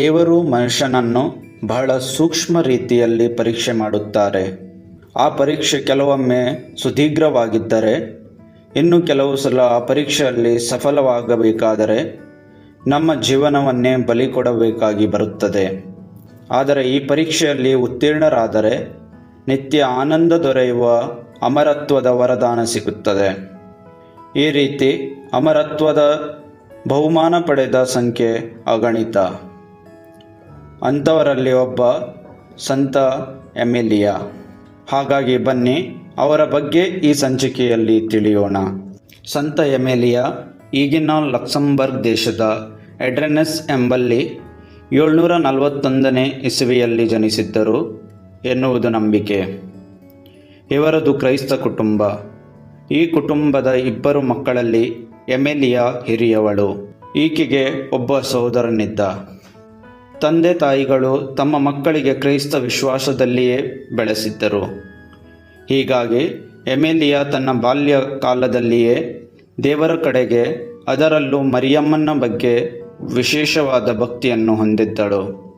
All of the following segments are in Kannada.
ದೇವರು ಮನುಷ್ಯನನ್ನು ಬಹಳ ಸೂಕ್ಷ್ಮ ರೀತಿಯಲ್ಲಿ ಪರೀಕ್ಷೆ ಮಾಡುತ್ತಾರೆ. ಆ ಪರೀಕ್ಷೆ ಕೆಲವೊಮ್ಮೆ ಸುದೀರ್ಘವಾಗಿದ್ದರೆ, ಇನ್ನು ಕೆಲವು ಸಲ ಆ ಪರೀಕ್ಷೆಯಲ್ಲಿ ಸಫಲವಾಗಬೇಕಾದರೆ ನಮ್ಮ ಜೀವನವನ್ನೇ ಬಲಿ ಕೊಡಬೇಕಾಗಿ ಬರುತ್ತದೆ. ಆದರೆ ಈ ಪರೀಕ್ಷೆಯಲ್ಲಿ ಉತ್ತೀರ್ಣರಾದರೆ ನಿತ್ಯ ಆನಂದ ದೊರೆಯುವ ಅಮರತ್ವದ ವರದಾನ ಸಿಗುತ್ತದೆ. ಈ ರೀತಿ ಅಮರತ್ವದ ಬಹುಮಾನ ಪಡೆದ ಸಂಖ್ಯೆ ಅಗಣಿತ. ಅಂಥವರಲ್ಲಿ ಒಬ್ಬ ಸಂತ ಎಮಿಲಿಯಾ. ಹಾಗಾಗಿ ಬನ್ನಿ, ಅವರ ಬಗ್ಗೆ ಈ ಸಂಚಿಕೆಯಲ್ಲಿ ತಿಳಿಯೋಣ. ಸಂತ ಎಮೆಲಿಯಾ ಈಗಿನ ಲಕ್ಸಂಬರ್ಗ್ ದೇಶದ ಎಡ್ರೆನೆಸ್ ಎಂಬಲ್ಲಿ ಏಳ್ನೂರ ನಲವತ್ತೊಂದನೇ ಇಸವಿಯಲ್ಲಿ ಜನಿಸಿದ್ದರು ಎನ್ನುವುದು ನಂಬಿಕೆ. ಇವರದು ಕ್ರೈಸ್ತ ಕುಟುಂಬ. ಈ ಕುಟುಂಬದ ಇಬ್ಬರು ಮಕ್ಕಳಲ್ಲಿ ಎಮೆಲಿಯಾ ಹಿರಿಯವಳು. ಈಕೆಗೆ ಒಬ್ಬ ಸಹೋದರನಿದ್ದ. ತಂದೆ ತಾಯಿಗಳು ತಮ್ಮ ಮಕ್ಕಳಿಗೆ ಕ್ರೈಸ್ತ ವಿಶ್ವಾಸದಲ್ಲಿಯೇ ಬೆಳೆಸಿದ್ದರು. ಹೀಗಾಗಿ ಎಮೆಲಿಯಾ ತನ್ನ ಬಾಲ್ಯ ಕಾಲದಲ್ಲಿಯೇ ದೇವರ ಕಡೆಗೆ ಅದರಲ್ಲೂ ಮರಿಯಮ್ಮನ ಬಗ್ಗೆ ವಿಶೇಷವಾದ ಭಕ್ತಿಯನ್ನು ಹೊಂದಿದ್ದಳು.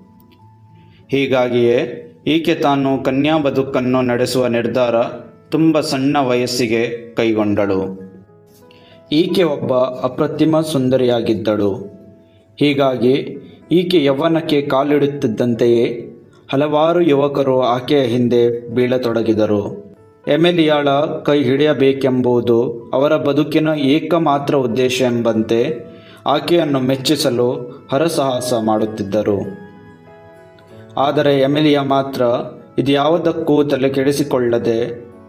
ಹೀಗಾಗಿಯೇ ಈಕೆ ತಾನು ಕನ್ಯಾ ಬದುಕನ್ನು ನಡೆಸುವ ನಿರ್ಧಾರ ತುಂಬ ಸಣ್ಣ ವಯಸ್ಸಿಗೆ ಕೈಗೊಂಡಳು. ಈಕೆ ಒಬ್ಬ ಅಪ್ರತಿಮ ಸುಂದರಿಯಾಗಿದ್ದಳು. ಹೀಗಾಗಿ ಈಕೆ ಯೌವನಕ್ಕೆ ಕಾಲಿಡುತ್ತಿದ್ದಂತೆಯೇ ಹಲವಾರು ಯುವಕರು ಆಕೆಯ ಹಿಂದೆ ಬೀಳತೊಡಗಿದರು. ಎಮೆಲಿಯಾಳ ಕೈ ಹಿಡಿಯಬೇಕೆಂಬುದು ಅವರ ಬದುಕಿನ ಏಕಮಾತ್ರ ಉದ್ದೇಶ ಎಂಬಂತೆ ಆಕೆಯನ್ನು ಮೆಚ್ಚಿಸಲು ಹರಸಾಹಸ ಮಾಡುತ್ತಿದ್ದರು. ಆದರೆ ಎಮಿಲಿಯಾ ಮಾತ್ರ ಇದ್ಯಾವುದಕ್ಕೂ ತಲೆ ಕೆಡಿಸಿಕೊಳ್ಳದೆ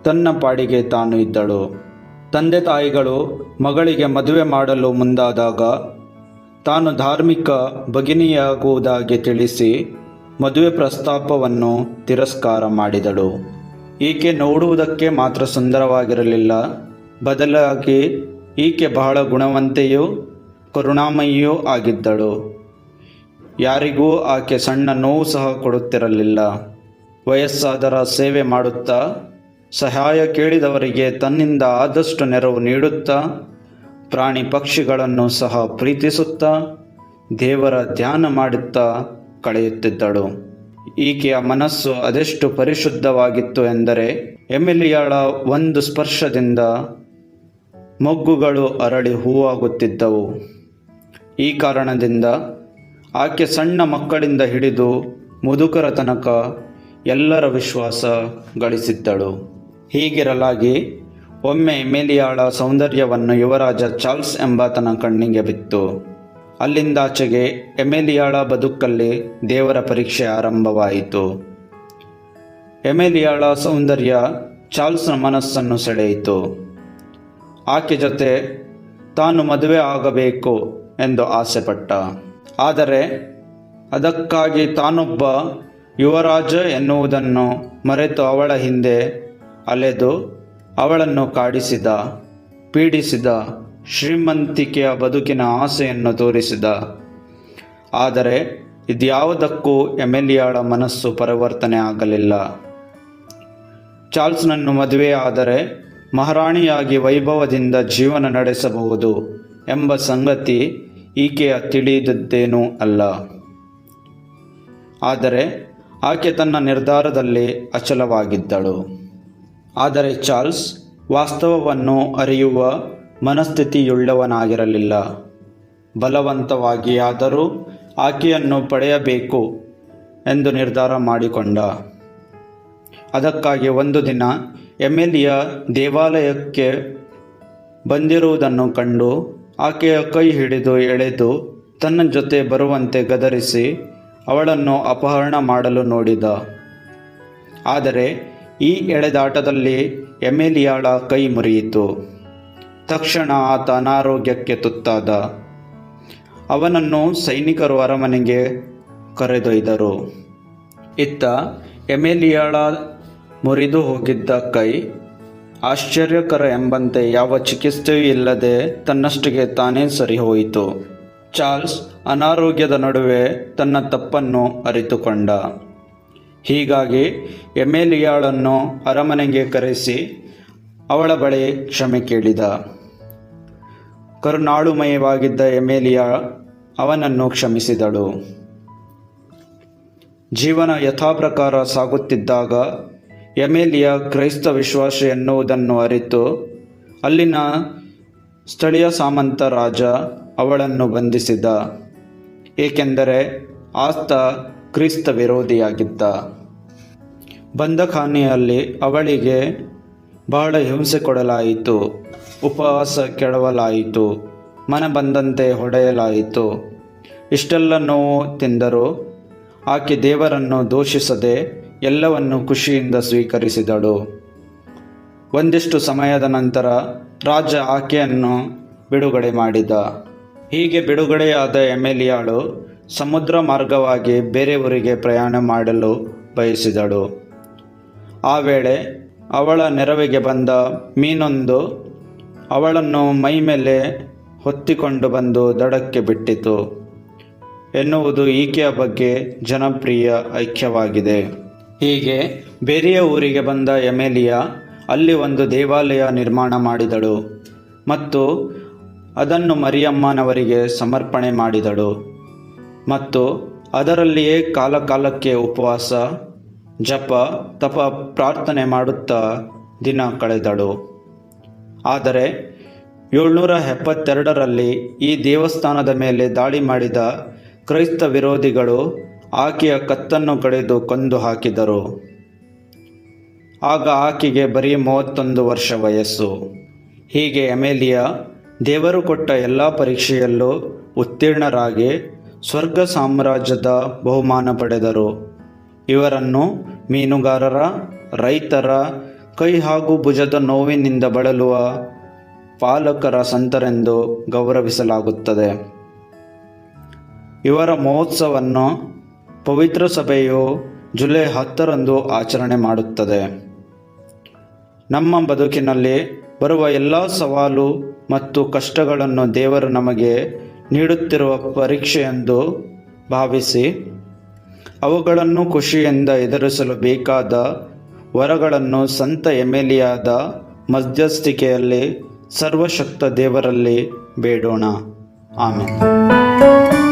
ತನ್ನ ಪಾಡಿಗೆ ತಾನು ಇದ್ದಳು. ತಂದೆ ತಾಯಿಗಳು ಮಗಳಿಗೆ ಮದುವೆ ಮಾಡಲು ಮುಂದಾದಾಗ ತಾನು ಧಾರ್ಮಿಕ ಭಗಿನಿಯಾಗುವುದಾಗಿ ತಿಳಿಸಿ ಮದುವೆ ಪ್ರಸ್ತಾಪವನ್ನು ತಿರಸ್ಕಾರ ಮಾಡಿದಳು. ಈಕೆ ನೋಡುವುದಕ್ಕೆ ಮಾತ್ರ ಸುಂದರವಾಗಿರಲಿಲ್ಲ. ಬದಲಾಗಿ ಈಕೆ ಬಹಳ ಗುಣವಂತೆಯೂ ಕರುಣಾಮಯಿಯೂ ಆಗಿದ್ದಳು. ಯಾರಿಗೂ ಆಕೆ ಸಣ್ಣ ನೋವು ಸಹ ಕೊಡುತ್ತಿರಲಿಲ್ಲ. ವಯಸ್ಸಾದರ ಸೇವೆ ಮಾಡುತ್ತಾ ಸಹಾಯ ಕೇಳಿದವರಿಗೆ ತನ್ನಿಂದ ಆದಷ್ಟು ನೆರವು ನೀಡುತ್ತಾ ಪ್ರಾಣಿ ಪಕ್ಷಿಗಳನ್ನು ಸಹ ಪ್ರೀತಿಸುತ್ತಾ ದೇವರ ಧ್ಯಾನ ಮಾಡುತ್ತಾ ಕಳೆಯುತ್ತಿದ್ದಳು. ಈಕೆಯ ಮನಸ್ಸು ಅದೆಷ್ಟು ಪರಿಶುದ್ಧವಾಗಿತ್ತು ಎಂದರೆ ಎಮಿಲಿಯಾಳ ಒಂದು ಸ್ಪರ್ಶದಿಂದ ಮೊಗ್ಗುಗಳು ಅರಳಿ ಹೂವಾಗುತ್ತಿದ್ದವು. ಈ ಕಾರಣದಿಂದ ಆಕೆ ಸಣ್ಣ ಮಕ್ಕಳಿಂದ ಹಿಡಿದು ಮುದುಕರ ತನಕ ಎಲ್ಲರ ವಿಶ್ವಾಸ ಗಳಿಸಿದ್ದಳು. ಹೀಗಿರಲಾಗಿ ಒಮ್ಮೆ ಎಮೇಲಿಯಾಳ ಸೌಂದರ್ಯವನ್ನು ಯುವರಾಜ ಚಾರ್ಲ್ಸ್ ಎಂಬಾತನ ಕಣ್ಣಿಗೆ ಬಿತ್ತು. ಅಲ್ಲಿಂದಾಚೆಗೆ ಎಮೇಲಿಯಾಳ ಬದುಕಲ್ಲಿ ದೇವರ ಪರೀಕ್ಷೆ ಆರಂಭವಾಯಿತು. ಎಮೆಲಿಯಾಳ ಸೌಂದರ್ಯ ಚಾರ್ಲ್ಸ್ನ ಮನಸ್ಸನ್ನು ಸೆಳೆಯಿತು. ಆಕೆ ಜೊತೆ ತಾನು ಮದುವೆ ಆಗಬೇಕು ಎಂದು ಆಸೆಪಟ್ಟ. ಆದರೆ ಅದಕ್ಕಾಗಿ ತಾನೊಬ್ಬ ಯುವರಾಜ ಎನ್ನುವುದನ್ನು ಮರೆತು ಅವಳ ಹಿಂದೆ ಅಲೆದು ಅವಳನ್ನು ಕಾಡಿಸಿದ, ಪೀಡಿಸಿದ, ಶ್ರೀಮಂತಿಕೆಯ ಬದುಕಿನ ಆಸೆಯನ್ನು ತೋರಿಸಿದ. ಆದರೆ ಇದ್ಯಾವುದಕ್ಕೂ ಎಮೆಲಿಯಾಳ ಮನಸ್ಸು ಪರಿವರ್ತನೆ ಆಗಲಿಲ್ಲ. ಚಾರ್ಲ್ಸ್ನನ್ನು ಮದುವೆಯಾದರೆ ಮಹಾರಾಣಿಯಾಗಿ ವೈಭವದಿಂದ ಜೀವನ ನಡೆಸಬಹುದು ಎಂಬ ಸಂಗತಿ ಈಕೆಯ ತಿಳಿದದ್ದೇನೂ ಅಲ್ಲ. ಆದರೆ ಆಕೆ ತನ್ನ ನಿರ್ಧಾರದಲ್ಲಿ ಅಚಲವಾಗಿದ್ದಳು. ಆದರೆ ಚಾರ್ಲ್ಸ್ ವಾಸ್ತವವನ್ನು ಅರಿಯುವ ಮನಸ್ಥಿತಿಯುಳ್ಳವನಾಗಿರಲಿಲ್ಲ. ಬಲವಂತವಾಗಿಯಾದರೂ ಆಕೆಯನ್ನು ಪಡೆಯಬೇಕು ಎಂದು ನಿರ್ಧಾರ ಮಾಡಿಕೊಂಡ. ಅದಕ್ಕಾಗಿ ಒಂದು ದಿನ ಎಮಿಲಿಯ ದೇವಾಲಯಕ್ಕೆ ಬಂದಿರುವುದನ್ನು ಕಂಡು ಆಕೆಯ ಕೈ ಹಿಡಿದು ಎಳೆದು ತನ್ನ ಜೊತೆ ಬರುವಂತೆ ಗದರಿಸಿ ಅವಳನ್ನು ಅಪಹರಣ ಮಾಡಲು ನೋಡಿದ. ಆದರೆ ಈ ಎಳೆದಾಟದಲ್ಲಿ ಎಮೆಲಿಯಾಳ ಕೈ ಮುರಿಯಿತು. ತಕ್ಷಣ ಆತ ಅನಾರೋಗ್ಯಕ್ಕೆ ತುತ್ತಾದ. ಅವನನ್ನು ಸೈನಿಕರು ಅರಮನೆಗೆ ಕರೆದೊಯ್ದರು. ಇತ್ತ ಎಮೆಲಿಯಾಳ ಮುರಿದು ಹೋಗಿದ್ದ ಕೈ ಆಶ್ಚರ್ಯಕರ ಎಂಬಂತೆ ಯಾವ ಚಿಕಿತ್ಸೆಯೂ ಇಲ್ಲದೆ ತನ್ನಷ್ಟಿಗೆ ತಾನೇ ಸರಿಹೋಯಿತು ಚಾರ್ಲ್ಸ್ ಅನಾರೋಗ್ಯದ ನಡುವೆ ತನ್ನ ತಪ್ಪನ್ನು ಅರಿತುಕೊಂಡ. ಹೀಗಾಗಿ ಎಮೇಲಿಯಾಳನ್ನು ಅರಮನೆಗೆ ಕರೆಸಿ ಅವಳ ಬಳಿ ಕ್ಷಮೆ ಕೇಳಿದ. ಕರುಣಾಳುಮಯವಾಗಿದ್ದ ಎಮೇಲಿಯಾ ಅವನನ್ನು ಕ್ಷಮಿಸಿದಳು. ಜೀವನ ಯಥಾಪ್ರಕಾರ ಸಾಗುತ್ತಿದ್ದಾಗ ಎಮೇಲಿಯ ಕ್ರೈಸ್ತ ವಿಶ್ವಾಸಿ ಎನ್ನುವುದನ್ನು ಅರಿತು ಅಲ್ಲಿನ ಸ್ಥಳೀಯ ಸಾಮಂತ ರಾಜ ಅವಳನ್ನು ಬಂಧಿಸಿದ. ಏಕೆಂದರೆ ಆತ ಕ್ರಿಸ್ತ ವಿರೋಧಿಯಾಗಿದ್ದ ಬಂದಖಾನೆಯಲ್ಲಿ ಅವಳಿಗೆ ಬಹಳ ಹಿಂಸೆ ಕೊಡಲಾಯಿತು, ಉಪವಾಸ ಕೆಡವಲಾಯಿತು ಮನ ಬಂದಂತೆ ಹೊಡೆಯಲಾಯಿತು. ಇಷ್ಟೆಲ್ಲ ನೋವು ತಿಂದರೂ ಆಕೆ ದೇವರನ್ನು ದೂಷಿಸದೆ ಎಲ್ಲವನ್ನು ಖುಷಿಯಿಂದ ಸ್ವೀಕರಿಸಿದಳು. ಒಂದಿಷ್ಟು ಸಮಯದ ನಂತರ ರಾಜ ಆಕೆಯನ್ನು ಬಿಡುಗಡೆ ಮಾಡಿದ. ಹೀಗೆ ಬಿಡುಗಡೆಯಾದ ಎಮೆಲಿಯಾಳು ಸಮುದ್ರ ಮಾರ್ಗವಾಗಿ ಬೇರೆ ಊರಿಗೆ ಪ್ರಯಾಣ ಮಾಡಲು ಬಯಸಿದಳು. ಆ ವೇಳೆ ಅವಳ ನೆರವಿಗೆ ಬಂದ ಮೀನೊಂದು ಅವಳನ್ನು ಮೈ ಮೇಲೆ ಹೊತ್ತಿಕೊಂಡು ಬಂದು ದಡಕ್ಕೆ ಬಿಟ್ಟಿತು. ಎನ್ನುವುದು ಈಕೆಯ ಬಗ್ಗೆ ಜನಪ್ರಿಯ ಐಕ್ಯವಾಗಿದೆ. ಹೀಗೆ ಬೇರೆಯ ಊರಿಗೆ ಬಂದ ಎಮೆಲಿಯಾ ಅಲ್ಲಿ ಒಂದು ದೇವಾಲಯ ನಿರ್ಮಾಣ ಮಾಡಿದಳು ಮತ್ತು ಅದನ್ನು ಮರಿಯಮ್ಮನವರಿಗೆ ಸಮರ್ಪಣೆ ಮಾಡಿದಳು. ಮತ್ತು ಅದರಲ್ಲಿಯೇ ಕಾಲಕಾಲಕ್ಕೆ ಉಪವಾಸ, ಜಪ, ತಪ, ಪ್ರಾರ್ಥನೆ ಮಾಡುತ್ತಾ ದಿನ ಕಳೆದಳು. ಆದರೆ ಏಳ್ನೂರ ಎಪ್ಪತ್ತೆರಡರಲ್ಲಿ ಈ ದೇವಸ್ಥಾನದ ಮೇಲೆ ದಾಳಿ ಮಾಡಿದ ಕ್ರೈಸ್ತ ವಿರೋಧಿಗಳು ಆಕೆಯ ಕತ್ತನ್ನು ಕಡಿದು ಕೊಂದು ಹಾಕಿದರು. ಆಗ ಆಕೆಗೆ ಬರೀ ಮೂವತ್ತೊಂದು ವರ್ಷ ವಯಸ್ಸು. ಹೀಗೆ ಅಮೇಲಿಯಾ ದೇವರು ಕೊಟ್ಟ ಎಲ್ಲ ಪರೀಕ್ಷೆಯಲ್ಲೂ ಉತ್ತೀರ್ಣರಾಗಿ ಸ್ವರ್ಗ ಸಾಮ್ರಾಜ್ಯದ ಬಹುಮಾನ ಪಡೆದರು. ಇವರನ್ನು ಮೀನುಗಾರರ, ರೈತರ, ಕೈ ಹಾಗೂ ಭುಜದ ನೋವಿನಿಂದ ಬಳಲುವ ಪಾಲಕರ ಸಂತರೆಂದು ಗೌರವಿಸಲಾಗುತ್ತದೆ. ಇವರ ಮಹೋತ್ಸವವನ್ನು ಪವಿತ್ರ ಸಭೆಯು ಜುಲೈ ಹತ್ತರಂದು ಆಚರಣೆ ಮಾಡುತ್ತದೆ. ನಮ್ಮ ಬದುಕಿನಲ್ಲಿ ಬರುವ ಎಲ್ಲ ಸವಾಲು ಮತ್ತು ಕಷ್ಟಗಳನ್ನು ದೇವರು ನಮಗೆ ನೀಡುತ್ತಿರುವ ಪರೀಕ್ಷೆಯೆಂದು ಭಾವಿಸಿ ಅವುಗಳನ್ನು ಖುಷಿಯಿಂದ ಎದುರಿಸಲು ಬೇಕಾದ ವರಗಳನ್ನು ಸಂತ ಎಮೆಲಿಯಾದ ಮಧ್ಯಸ್ಥಿಕೆಯಲ್ಲಿ ಸರ್ವಶಕ್ತ ದೇವರಲ್ಲಿ ಬೇಡೋಣ. ಆಮೇಲೆ